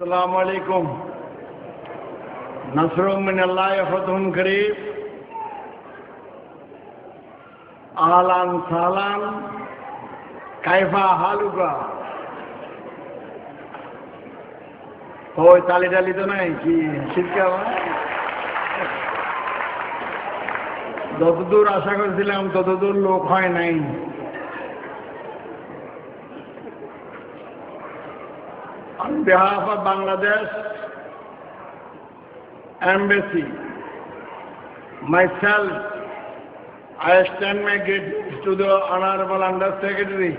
السلام عليكم نصر من الله فتح قريب আহলান সালান কাইফা হালুকা ওই তালি টালি তো নাই কি শীতকে যতদূর আশা করেছিলাম ততদূর লোক হয় নাই behalf of Bangladesh Embassy, myself, I extend my greetings to the Honorable Under Secretary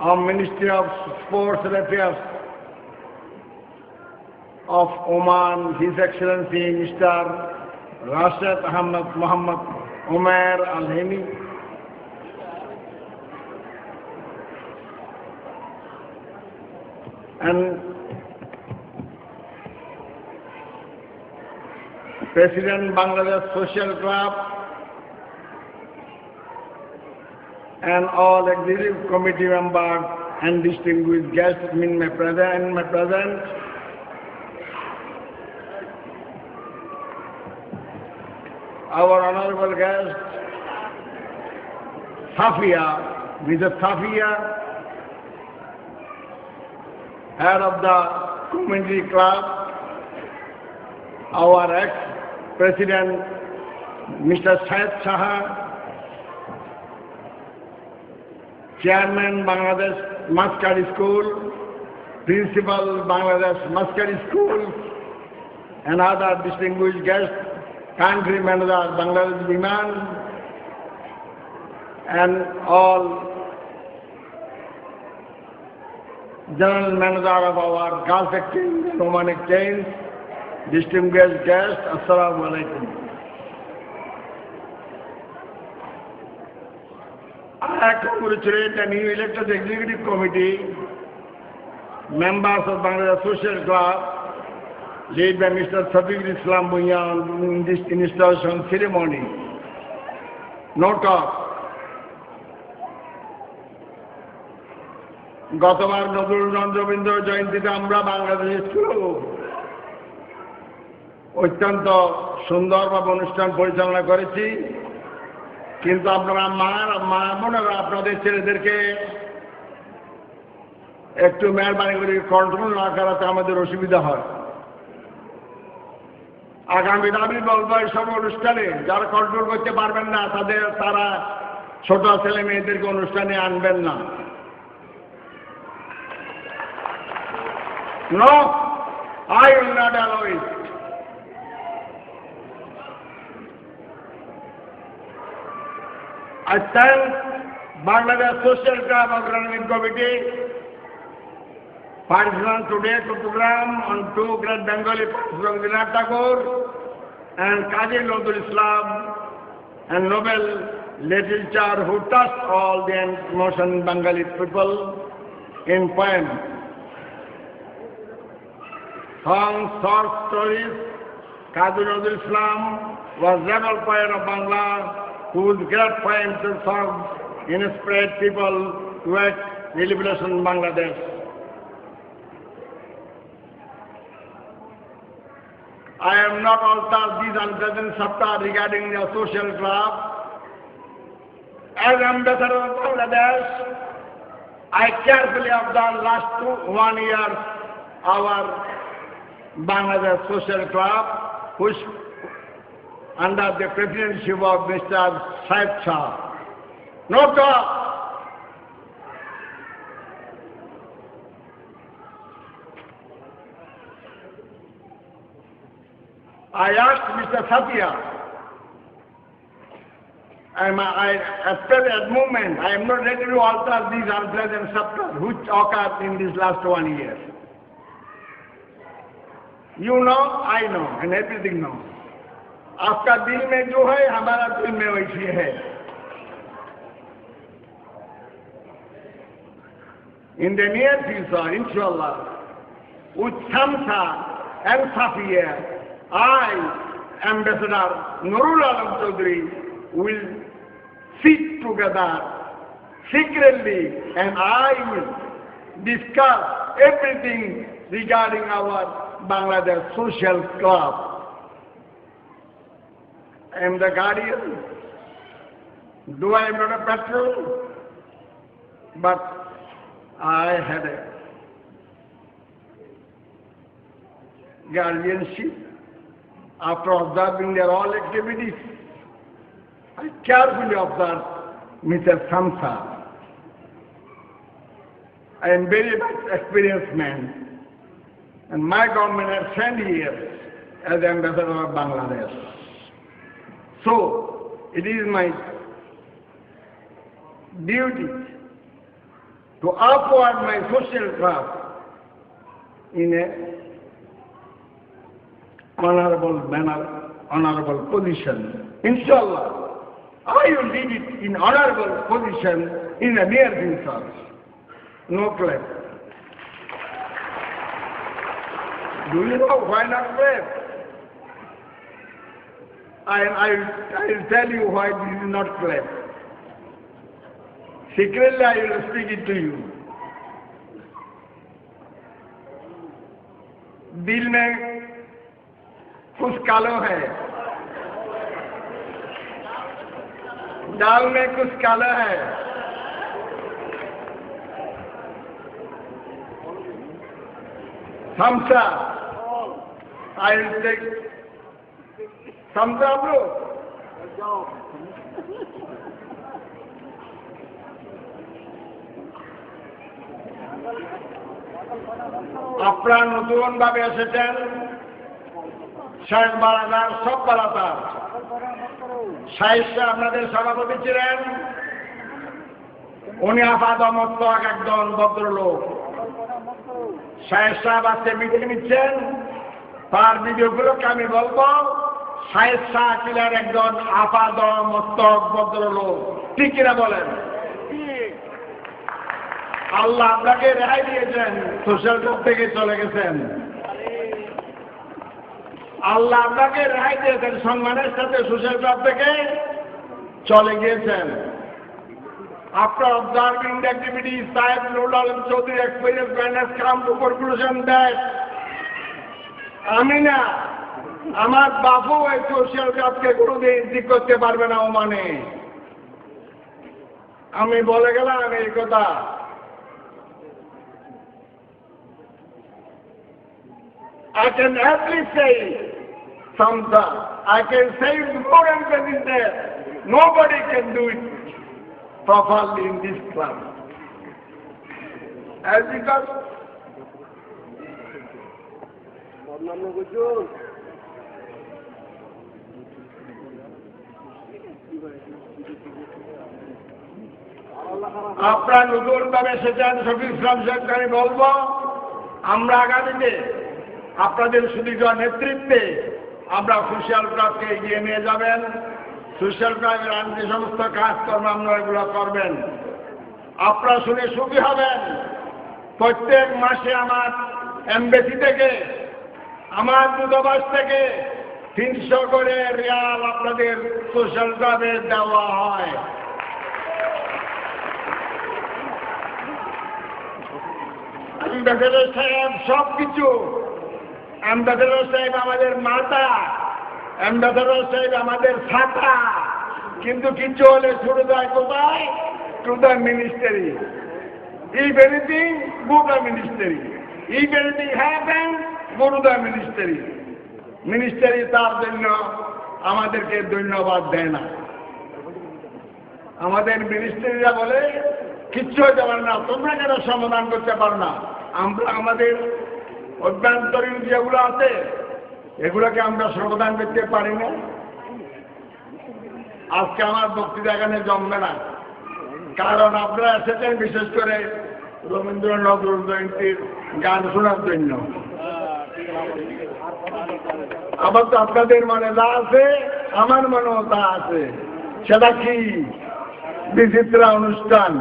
of Ministry of Sports and Affairs of Oman, His Excellency Mr. Rashid Ahmad Muhammad Umair Al-Hini, and President Bangladesh Social Club and all executive committee members and distinguished guests mean my present and my present. Our honorable guest, Safia, Mrs. Safia, head of the community club, our ex-president, Mr. Syed Saha, chairman Bangladesh Muscat School, principal Bangladesh Muscat School, and other distinguished guests, country manager Bangladesh Biman, and all General Manager of our Gulf Exchange and Oman Exchange, distinguished guests, Assalamu alaikum. I congratulate the new elected executive committee, members of Bangladesh Social Club, led by Mr. Sabiq Islam Bunyan in this installation ceremony. No talk. গতবার নজরুল রবীন্দ্র জয়ন্তীতে আমরা বাংলাদেশ ছিল। অত্যন্ত সুন্দরভাবে অনুষ্ঠান পরিচালনা করেছি। কিন্তু আপনারা মার মা বোনেরা, আপনাদের ছেলেদেরকে একটু মেহরবানি করে কন্ট্রোল না করাতে আমাদের অসুবিধা হয়। আগামী আমি বলব এইসব অনুষ্ঠানে যারা কন্ট্রোল করতে পারবেন না, তাদের, তারা ছোট ছেলে মেয়েদেরকে অনুষ্ঠানে আনবেন না। No, I will not allow it. I thank Bangladesh Social Club Organizing Committee participants today to program on two great Bengali poets, Rabindranath Tagore and Qazi Nazrul Islam and Nobel literature who touched all the emotion Bengali people in poems. Songs, short stories. Qazi Nazrul Islam was rebel poet of Bangla whose great poems and songs inspired people to act the liberation in Bangladesh. I am not altered these unpleasant chapter regarding the social club. As ambassador of Bangladesh, I carefully observed last two, one year our Bangladesh Social Club, which under the presidency of Mr. Saib Shah. No talk. I asked Mr. Satya, I'm, I, at present moment, I am not ready to alter these unpleasant chapters which occurred in this last one year. You know, I know, and everything know. आपका दिल में जो है हमारा दिल में वैसी है In the near future, inshallah, with Samsa and Safiya, I, Ambassador Nurul Alam Chaudhry, will sit together secretly and I will discuss everything regarding our Bangladesh Social Club. I am the guardian. Though I am not a patron, but I had a guardianship after observing their all activities. I carefully observed Mr. Samsa. I am very much experienced man and my government has sent here as ambassador of Bangladesh. So, it is my duty to upward my social class in a honorable manner, honorable position. Inshallah, I will leave it in honorable position in the near future. No claim. Do you know why not claim? I, I, I tell you why this is not claim. Secretly I will speak it to you. दिल में कुछ कालो है दाल में कुछ काला है up. আপনারা নতুন ভাবে এসেছেন শেখ বালাদার সব বালাদার সাহিত্যে আপনাদের সভাপতি ছিলেন। উনি আপাদমত্ত এক একজন ভদ্রলোক। সাহেব সাহেব আজকে মিটিং নিচ্ছেন। তার ভিডিওগুলোকে আমি বলব সাহেব শাহ কিলার একজন আপাদ মস্তক ভদ্রলোক। ঠিক কিনা বলেন? আল্লাহ আপনাকে রেহাই দিয়েছেন সোশ্যাল জব থেকে চলে গেছেন। আল্লাহ আপনাকে রেহাই দিয়েছেন সম্মানের সাথে সোশ্যাল জব থেকে চলে গিয়েছেন। After observing the activities, Saib Nurul Alam Chaudhary experience man has come to conclusion that আমি না আমার বাপু এই সোশ্যাল কাপকে কোনোদিন ঠিক করতে পারবে না ও মানে আমি বলে গেলাম এই কথা I can happily say something. I can say more emphasis that nobody can do it properly in this club. As because আপনারা নতুন ভাবে এসেছেন শফিক ইসলাম সাহেবকে আমি বলব, আমরা আগামীতে আপনাদের সুদীর্ঘ নেতৃত্বে আমরা সোশ্যাল ক্লাবকে এগিয়ে নিয়ে যাবেন। সোশ্যাল ক্লাবের আন যে সমস্ত কাজকর্ম আপনারা এগুলো করবেন। আপনারা শুনে সুখী হবেন। প্রত্যেক মাসে আমার এমবেসি থেকে আমার দূতাবাস থেকে তিনশো করে রিয়াল আপনাদের সোশ্যাল ক্লাবে দেওয়া হয়। অ্যাম্বাসেডর সাহেব সব কিছু অ্যাম্বাসেডর সাহেব আমাদের মাতা। অ্যাম্বাসেডর সাহেব আমাদের ছাতা কিন্তু কিছু হলে ছুটে যায় কোথায়? To the ministry if anything go the ministry if anything happen the ministry ministry তার জন্য আমাদেরকে ধন্যবাদ দেয় না। আমাদের মিনিস্ট্রিরা বলে, কিচ্ছু হতে পারে না, তোমরা কেন সমাধান করতে পারো না? আমরা আমাদের অভ্যন্তরীণ যেগুলো আছে, এগুলোকে আমরা সমাধান করতে পারি না। আজকে আমার বক্তৃতা এখানে জমবে না। কারণ আপনারা এসেছেন বিশেষ করে রবীন্দ্রনাথ জয়ন্তীর গান শোনার জন্য। আবার তো আপনাদের মনে যা আছে, আমার মনেও তা আছে। সেটা কি? বিচিত্রা অনুষ্ঠান।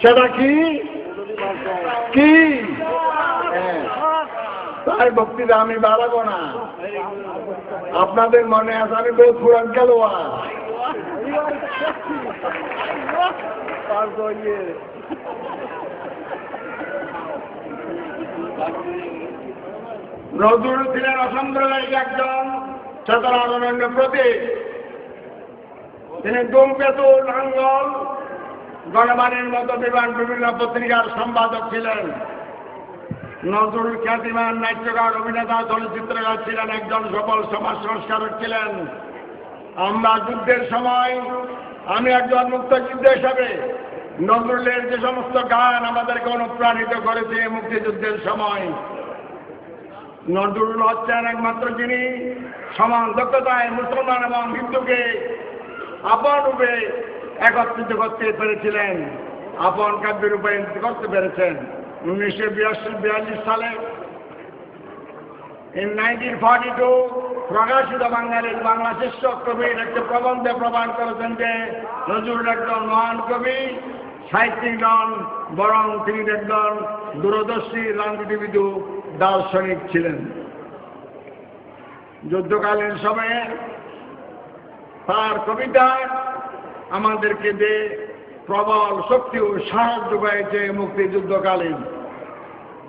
সেটা কি? কি। তাই বক্তৃতা আমি বাড়াবো না। আপনাদের মনে আছে, আমি বহু পুরান খেলোয়াড়। নজরুল ছিলেন অসাম্প্রদায়িক একজন চেতনা প্রতীক। তিনি দুমকেতু লাঙ্গল গণবাণীর মতো বিমান বিভিন্ন পত্রিকার সম্পাদক ছিলেন। নজরুল খ্যাতিমান নাট্যকার, অভিনেতা, চলচ্চিত্রকার ছিলেন একজন সফল সমাজ সংস্কারক ছিলেন। আমরা যুদ্ধের সময়, আমি একজন মুক্তযুদ্ধ হিসাবে নজরুলের যে সমস্ত গান আমাদেরকে অনুপ্রাণিত করেছে মুক্তিযুদ্ধের সময় নজরুল হচ্ছেন একমাত্র যিনি সমান দক্ষতায় মুসলমান এবং হিন্দুকে আপন রূপে একত্রিত করতে পেরেছিলেন, আপন কাব্য রূপে করতে পেরেছেন। উনিশশো বিরাশি, বিয়াল্লিশ সালে ইন নাইনটিন ফর্টি টু প্রকাশিত বাঙালির বাংলা শিষ্য কবির একটি প্রবন্ধে প্রমাণ করেছেন যে নজরুল একজন মহান কবি, সাহিত্যিক নন বরং তিনি একজন দূরদর্শী রাজনীতিবিদু দার্শনিক ছিলেন। যুদ্ধকালীন সময়ে তার কবিতা আমাদেরকে যে প্রবল শক্তি ও সাহস যোগাইছে মুক্তিযুদ্ধকালীন,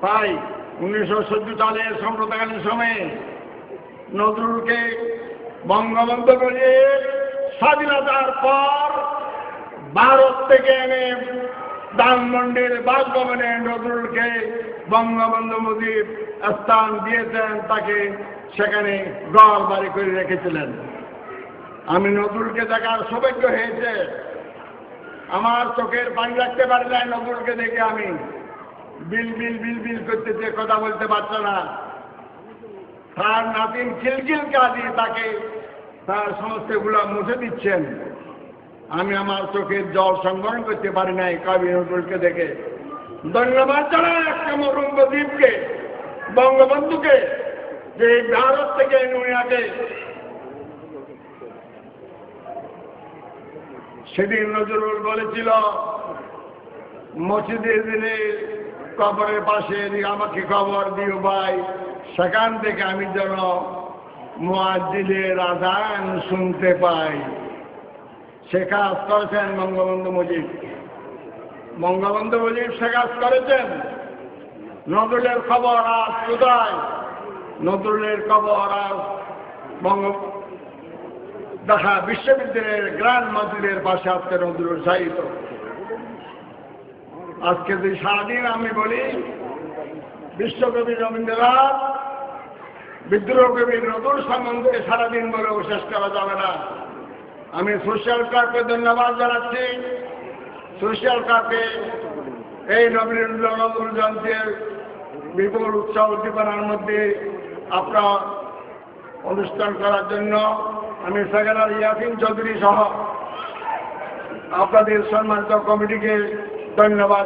তাই উনিশশো চোদ্দ সালের সম্প্রদায়কালীন সময়ে নজরুলকে বঙ্গবন্ধু করে স্বাধীনতার পর ভারত থেকে এনে ধানমন্ডির বাসভবনে নজরুলকে বঙ্গবন্ধু মুজিব স্থান দিয়েছেন, তাকে সেখানে গড় বাড়ি করে রেখেছিলেন। আমি নজরুলকে দেখার সৌভাগ্য হয়েছে। আমার চোখের পানি রাখতে পারি নাই নজরুলকে দেখে আমি। বিল বিল বিল বিল করতে করতেছে কথা বলতে পারছে না। তার নাতিন খিলখিল কাজে তাকে তার সমস্যাগুলো মুছে দিচ্ছেন। আমি আমার চোখের জল সংবরণ করতে পারি নাই, কবি নজরুলকে দেখে। ধন্যবাদ জানাই একটা মরুঙ্গদ্বীপকে বঙ্গবন্ধুকে, যে ভারত থেকে নুনিয়াকে সেদিন নজরুল বলেছিল মসজিদে দিনে কবরের পাশে আমাকে খবর দিও ভাই, সেখান থেকে আমি যেন মোয়াজিদের আজান শুনতে পাই। সে কাজ করেছেন বঙ্গবন্ধু মুজিব। বঙ্গবন্ধু মুজিব সে কাজ করেছেন। নজরুলের খবর আজ কোথায়? নজরুলের খবর আজ বঙ্গ ঢাকা বিশ্ববিদ্যালয়ের গ্রান্ড মসজিদের পাশে আজকে নজরুল সাহিত আজকে যদি সারাদিন আমি বলি, বিশ্বকবি রবীন্দ্রনাথ বিদ্রোহ কবি নজরুল সম্বন্ধে সারাদিন বলেও শেষ করা যাবে না। আমি সোশ্যাল ক্লাবকে ধন্যবাদ জানাচ্ছি। সোশ্যাল ক্লাবকে এই নবীন্দ্র জয়ন্তীর বিপুল উৎসাহ উদ্দীপনার মধ্যে আপনার অনুষ্ঠান করার জন্য আমি সেক্রেটারি ইয়াসিন চৌধুরী সহ আপনাদের সম্মানিত কমিটিকে ধন্যবাদ